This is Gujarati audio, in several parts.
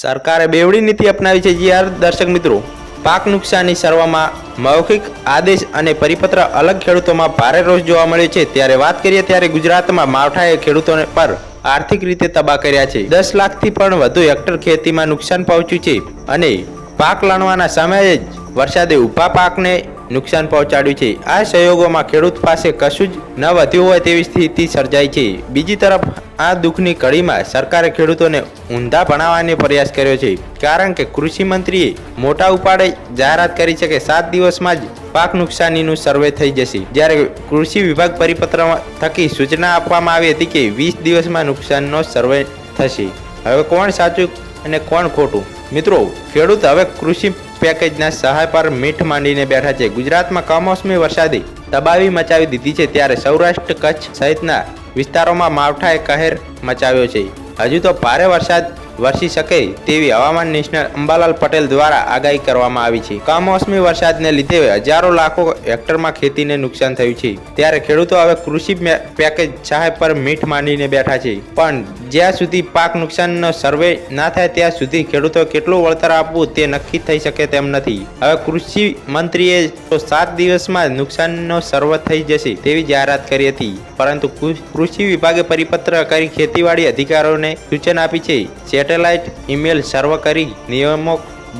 સરકારે બેવડી નીતિ અપનાવી છે જીઆર દર્શક મિત્રો. પાક નુકસાની સર્વમાં મૌખિક આદેશ અને પરિપત્ર અલગ ખેડૂતોમાં ભારે રોષ જોવા મળ્યો છે. ત્યારે વાત કરીએ ત્યારે ગુજરાતમાં માવઠાએ ખેડૂતોને પર આર્થિક રીતે તબાહ કર્યા છે. દસ લાખથી પણ વધુ હેક્ટર ખેતીમાં નુકસાન પહોંચ્યું છે. અને પાક લણવાના સમયે જ વરસાદે ઊભા પાકને નુકસાન પહોંચાડ્યું છે. આ સહયોગોમાં ખેડૂત પાસે કશું જ ન વધ્યું હોય તેવી સ્થિતિ સર્જાઈ છે. બીજી તરફ, આ દુઃખની કડીમાં સરકારે ખેડૂતોને ઊંધા ભણાવવાનો પ્રયાસ કર્યો છે. કારણ કે કૃષિ મંત્રીએ મોટા ઉપાડે જાહેરાત કરી છે કે સાત દિવસમાં જ પાક નુકસાનીનું સર્વે થઈ જશે. જ્યારે કૃષિ વિભાગ પરિપત્ર થકી સૂચના આપવામાં આવી હતી કે વીસ દિવસમાં નુકસાનનો સર્વે થશે. હવે કોણ સાચું અને કોણ ખોટું? મિત્રો, ખેડૂત હવે કૃષિ પેકેજના સહાય પર મીઠ માંડીને બેઠા છે. ગુજરાતમાં કમોસમી વરસાદે તબાવી મચાવી દીધી છે. ત્યારે સૌરાષ્ટ્ર કચ્છ સહિતના વિસ્તારોમાં માવઠાએ કહેર મચાવ્યો છે. હજુ તો ભારે વરસાદ વરસી શકે તેવી હવામાન નિષ્ણાત અંબાલાલ પટેલ દ્વારા આગાહી કરવામાં આવી છે. કમોસમી વરસાદને લીધે હજારો લાખો હેક્ટરમાં ખેતીને નુકસાન થયું છે. ત્યારે ખેડૂતો હવે કૃષિ પેકેજ સહાય પર મીઠ માંડીને બેઠા છે. પણ જ્યાં સુધી પાક નુકસાનનો સર્વે ના થાય ત્યાં સુધી ખેડૂતો કેટલું વળતર આપવું તે નક્કી થઈ શકે તેમ નથી. હવે કૃષિ મંત્રીએ તો સાત દિવસમાં નુકસાનનો સર્વે થઈ જશે તેવી જાહેરાત કરી હતી. પરંતુ કૃષિ વિભાગે પરિપત્ર કરી ખેતીવાડી અધિકારીઓને સૂચન આપી છે. સેટેલાઇટ ઈમેલ સર્વ કરી નિયમો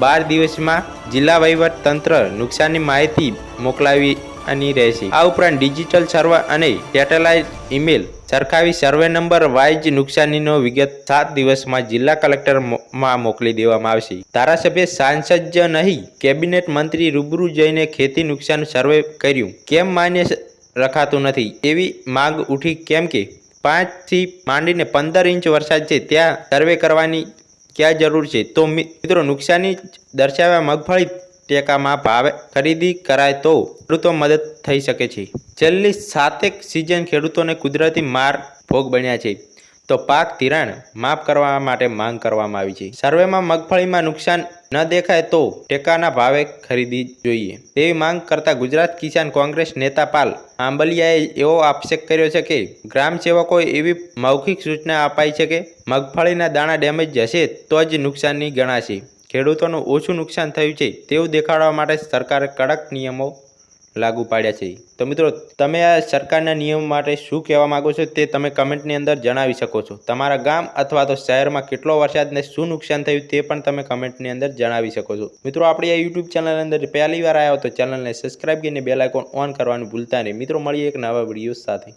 બાર દિવસમાં જિલ્લા વહીવટ તંત્ર નુકસાનની માહિતી મોકલાવી અને રહેશે. આ ઉપરાંત ડિજિટલ સર્વે અને સેટેલાઇટ ઈમેલ સરખાવી સર્વે નંબર વાઇઝ નુકસાનીનો વિગત સાત દિવસમાં જિલ્લા કલેક્ટરમાં મોકલી દેવામાં આવશે. ધારાસભ્ય સાંસદ જ નહીં, કેબિનેટ મંત્રી રૂબરૂ જઈને ખેતી નુકસાન સર્વે કર્યું. કેમ માન્ય રખાતું નથી? એવી માંગ ઉઠી કેમ કે પાંચથી માંડીને પંદર ઇંચ વરસાદ છે, ત્યાં સર્વે કરવાની ક્યાં જરૂર છે? તો મિત્રો, નુકસાની દર્શાવ્યા મગફળી ટેકામાં ભાવે ખરીદી કરાય તો ખેડૂતો મદદ થઈ શકે છે. છેલ્લી સાતેક સિઝન ખેડૂતોને કુદરતી માર ભોગ બન્યા છે. તો પાક ધિરાણ માફ કરવા માટે માંગ કરવામાં આવી છે. સર્વેમાં મગફળીમાં નુકસાન ન દેખાય તો ટેકાના ભાવે ખરીદી જોઈએ. તેવી માંગ કરતા ગુજરાત કિસાન કોંગ્રેસ નેતા પાલ આંબલિયાએ એવો આક્ષેપ કર્યો છે કે ગ્રામ સેવકોએ એવી મૌખિક સૂચના અપાઈ છે કે મગફળીના દાણા ડેમેજ જશે તો જ નુકસાની ગણાશે. ખેડૂતોનું ઓછું નુકસાન થયું છે તેવું દેખાડવા માટે સરકારે કડક નિયમો લાગુ પાડ્યા છે. તો મિત્રો, તમે આ સરકારના નિયમ માટે શું કહેવા માગો છો તે તમે કમેન્ટની અંદર જણાવી શકો છો. તમારા ગામ અથવા તો શહેરમાં કેટલો વરસાદને શું નુકસાન થયું તે પણ તમે કમેન્ટની અંદર જણાવી શકો છો. મિત્રો, આપણી આ યુટ્યુબ ચેનલ અંદર પહેલી વાર આવ્યા તો ચેનલને સબસ્ક્રાઇબ કરીને બેલ આઇકોન ઓન કરવાનું ભૂલતા નહીં. મિત્રો, મળીએ એક નવા વીડિયો સાથે.